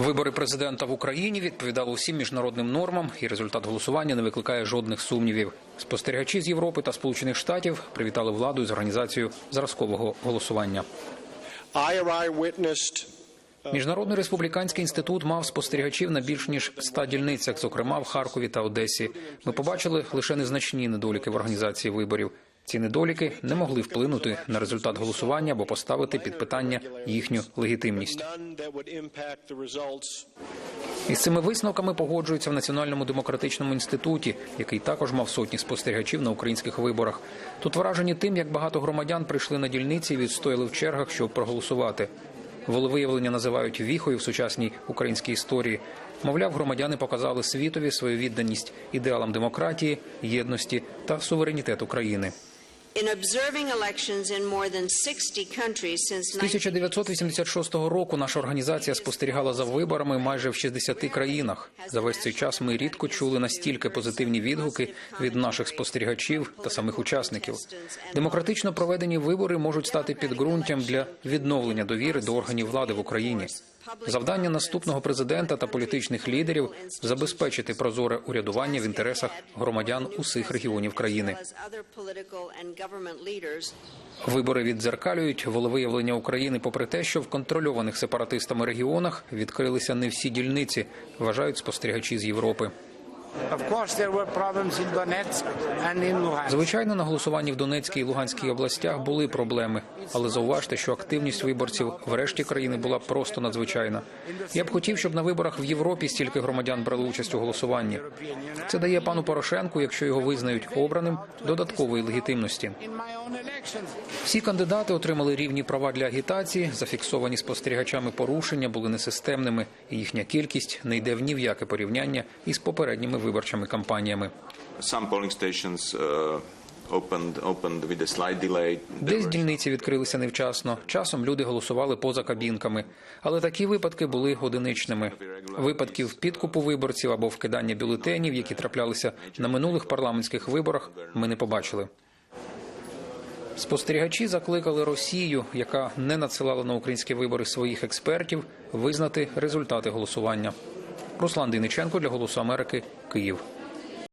Вибори президента в Україні відповідали усім міжнародним нормам, і результат голосування не викликає жодних сумнівів. Спостерігачі з Європи та Сполучених Штатів привітали владу із організацією зразкового голосування. IRI Міжнародний республіканський інститут мав спостерігачів на більш ніж 100 дільницях, зокрема в Харкові та Одесі. Ми побачили лише незначні недоліки в організації виборів. Ці недоліки не могли вплинути на результат голосування або поставити під питання їхню легітимність. Із цими висновками погоджуються в Національному демократичному інституті, який також мав сотні спостерігачів на українських виборах. Тут вражені тим, як багато громадян прийшли на дільниці і відстояли в чергах, щоб проголосувати. Волевиявлення називають віхою в сучасній українській історії. Мовляв, громадяни показали світові свою відданість ідеалам демократії, єдності та суверенітету країни. In observing elections in more than 60 З 1986 року наша організація спостерігала за виборами майже в 60 країнах. За весь цей час ми рідко чули настільки позитивні відгуки від наших спостерігачів та самих учасників. Демократично проведені вибори можуть стати підґрунтям для відновлення довіри до органів влади в Україні. Завдання наступного президента та політичних лідерів забезпечити прозоре урядування в інтересах громадян усіх регіонів країни. Вибори віддзеркалюють волевиявлення України, попри те, що в контрольованих сепаратистами регіонах відкрилися не всі дільниці, вважають спостерігачі з Європи. Звичайно, на голосуванні в Донецькій і Луганській областях були проблеми, але зауважте, що активність виборців в решті країни була просто надзвичайна. Я б хотів, щоб на виборах в Європі стільки громадян брали участь у голосуванні. Це дає пану Порошенку, якщо його визнають обраним, додаткової легітимності. Всі кандидати отримали рівні права для агітації. Зафіксовані спостерігачами порушення були несистемними, і їхня кількість не йде в ні в яке порівняння із попередніми виборчими кампаніями. Some polling stations uh, Десь дільниці відкрилися невчасно. Часом люди голосували поза кабінками, але такі випадки були одиничними. Випадків підкупу виборців або вкидання бюлетенів, які траплялися на минулих парламентських виборах, ми не побачили. Спостерігачі закликали Росію, яка не надсилала на українські вибори своїх експертів, визнати результати голосування. Руслан Дениченко для Голосу Америки, Київ.